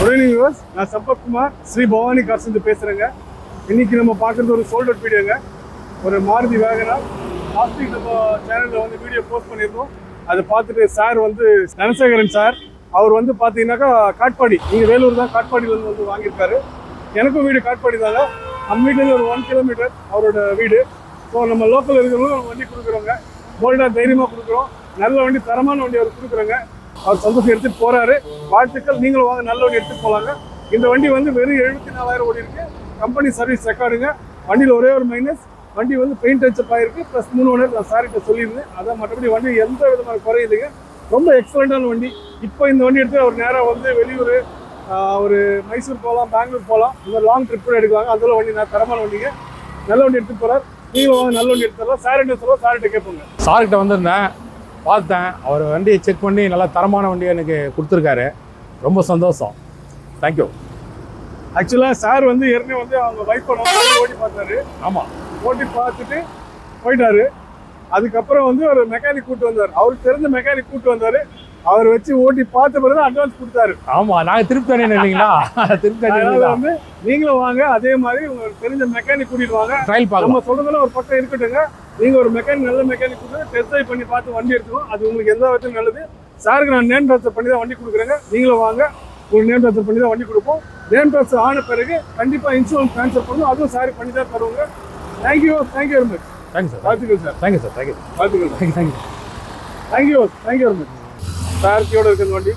Good evening யூஸ் நான் Sampath Kumar. Shri Bhavani cars பேசுகிறேங்க இன்னைக்கு நம்ம பார்க்குறது ஒரு சோல்ட் அவுட் வீடியோங்க ஒரு மாருதி வேகனார் லாஸ்ட் வீக் நம்ம சேனலில் வந்து வீடியோ போஸ்ட் பண்ணியிருந்தோம். அதை பார்த்துட்டு சார் வந்து தனசேகரன் சார் அவர் வந்து பார்த்தீங்கன்னாக்கா காட்பாடி. இங்கே வேலூர் தான் காட்பாடியிலேருந்து வந்து வாங்கியிருக்காரு. எனக்கும் வீடு காட்பாடி தாங்க. நம்ம வீட்டிலேருந்து ஒரு ஒன் கிலோமீட்டர் அவரோட வீடு. ஸோ நம்ம லோக்கல் இருக்கிறவங்களும் வண்டி கொடுக்குறோங்க. போல்டாக தைரியமாக கொடுக்குறோம். நல்ல வண்டி தரமான வண்டி அவர் கொடுக்குறோங்க. அவர் சந்தோஷம் எடுத்துட்டு போறாரு. வாழ்த்துக்கள். நீங்களும் வாங்க. நல்ல வண்டி எடுத்துட்டு போலாங்க. இந்த வண்டி வந்து வெறும் எழுபத்தி நாலாயிரம் ஓடி இருக்கு. கம்பெனி சர்வீஸ் ரெக்கார்டுங்க வண்டியில் ஒரே ஒரு மைனஸ் வண்டி வந்து பெயிண்ட் டச்சப் ஆயிருக்கு. ப்ளஸ் மூணு ஓனர் நான் சார்கிட்ட சொல்லியிருந்தேன். அதான் மற்றபடி வண்டி எந்த விதமான குறை இல்லைங்க ரொம்ப எக்ஸலண்டான வண்டி. இப்போ இந்த வண்டி எடுத்து அவர் நேராக வந்து வெளியூர் ஒரு மைசூர் போகலாம் பெங்களூர் போகலாம் இந்த லாங் ட்ரிப் கூட அதில் வண்டி நான் தரமான வண்டிங்க. நல்ல வண்டி எடுத்துகிட்டு போகிறார் நீங்களும் வாங்க. நல்ல வண்டி எடுத்துடலாம் சார்கிட்ட சொல்லுவோம் சார்கிட்ட கேட்போங்க. சார்கிட்ட வந்திருந்தேன். பார்த்தேன். அவர் வண்டியை செக் பண்ணி நல்லா தரமான வண்டியை எனக்கு கொடுத்துருக்காரு. ரொம்ப சந்தோஷம். தேங்க்யூ ஆக்சுவலாக சார் வந்து ஏற்கனவே வந்து அவங்க ஒய்ஃபோட ஓட்டி பார்த்தாரு. ஆமாம் ஓட்டி பார்த்துட்டு போயிட்டாரு. அதுக்கப்புறம் வந்து ஒரு மெக்கானிக் கூட்டு வந்தார். அவருக்கு தெரிஞ்ச மெக்கானிக் கூட்டு வந்தாரு. அவர் வச்சு ஓட்டி பார்த்த பிறகு அட்வான்ஸ் கொடுத்தாரு. ஆமாம் நாங்கள் திருப்பி தானே இல்லைங்களா? அதனால தானே வந்து நீங்களும் வாங்க அதே மாதிரி உங்களுக்கு தெரிஞ்ச மெக்கானிக் கூட்டிட்டு வாங்க. ட்ரையல் நம்ம பார்க்கலாம் சொல்றதுல ஒரு பக்கம் இருக்கட்டுங்க. நீங்க ஒரு மெக்கானிக் நல்ல மெக்கானிக் கொடுத்து டெஸ்ட் ட்ரைவ் பண்ணி பார்த்து வண்டி எடுத்துக்கணும் அது உங்களுக்கு எந்த விதத்திலும் நல்லது. சாருக்கு நான் நேம் ட்ரான்ஸ்ஃபர் பண்ணி தான் வண்டி கொடுக்குறேங்க. நீங்களும் வாங்க. உங்களுக்கு நேம் ட்ரான்ஸ்ஃபர் பண்ணி தான் வண்டி கொடுப்போம். நேம் ட்ரான்ஸ்ஃபர் ஆன பிறகு கண்டிப்பா இன்சூரன்ஸ் ட்ரான்ஸ்ஃபர் பண்ணணும். அதுவும் சாருக்கு பண்ணி தான் தருவாங்க. Thank you thank you very much thanks sir வாழ்த்துக்கள் sir thank you sir thank you வாழ்த்துக்கள் thank you thank you thank you thank you very much சார்க்கியோட இருக்குது வண்டி.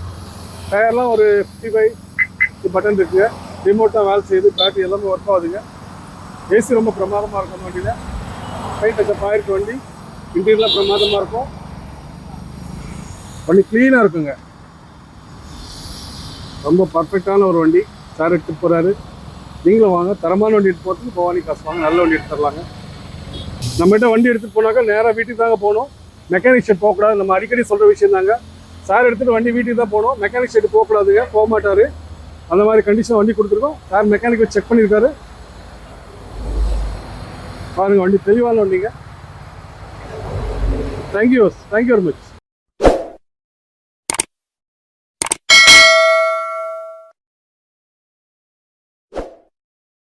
டயர்லாம் ஒரு ஃபிஃப்டி ஃபைவ் பட்டன் இருக்குங்க ரிமோட்டாக வேலை செய்யுது. பேட்டரி எல்லாமே ஒர்க் ஆகுதுங்க. ஏசி ரொம்ப பிரமாதமாக இருக்கும் வண்டியில். ஃபைட் டச்சப் ஆயிருக்கு வண்டி இன்டீரியர்லாம் பிரமாதமாக இருக்கும். வண்டி க்ளீனாக இருக்குங்க. ரொம்ப பர்ஃபெக்டான ஒரு வண்டி. சார் எடுத்து போகிறாரு நீங்களும் வாங்க. தரமான வண்டி எடுத்து போகிறதுக்கு பவானி காசு வாங்க. நல்ல வண்டி எடுத்து தரலாங்க நம்மகிட்ட வண்டி எடுத்துகிட்டு போனாக்கா நேராக வீட்டுக்கு தாங்க போகணும். மெக்கானிக் ஷெட் போகக்கூடாது. நம்ம அடிக்கடி சொல்கிற விஷயம் தாங்க. சார் எடுத்துகிட்டு வண்டி வீட்டுக்கு தான் போகணும். மெக்கானிக் ஷெட் போகக்கூடாதுங்க. போக மாட்டார் அந்த மாதிரி கண்டிஷன் வண்டி கொடுத்துருக்கோம். சார் மெக்கானிக் செக் பண்ணியிருக்காரு பாருங்க வண்டி தெளிவான வண்டிங்க. Thank you thank you very much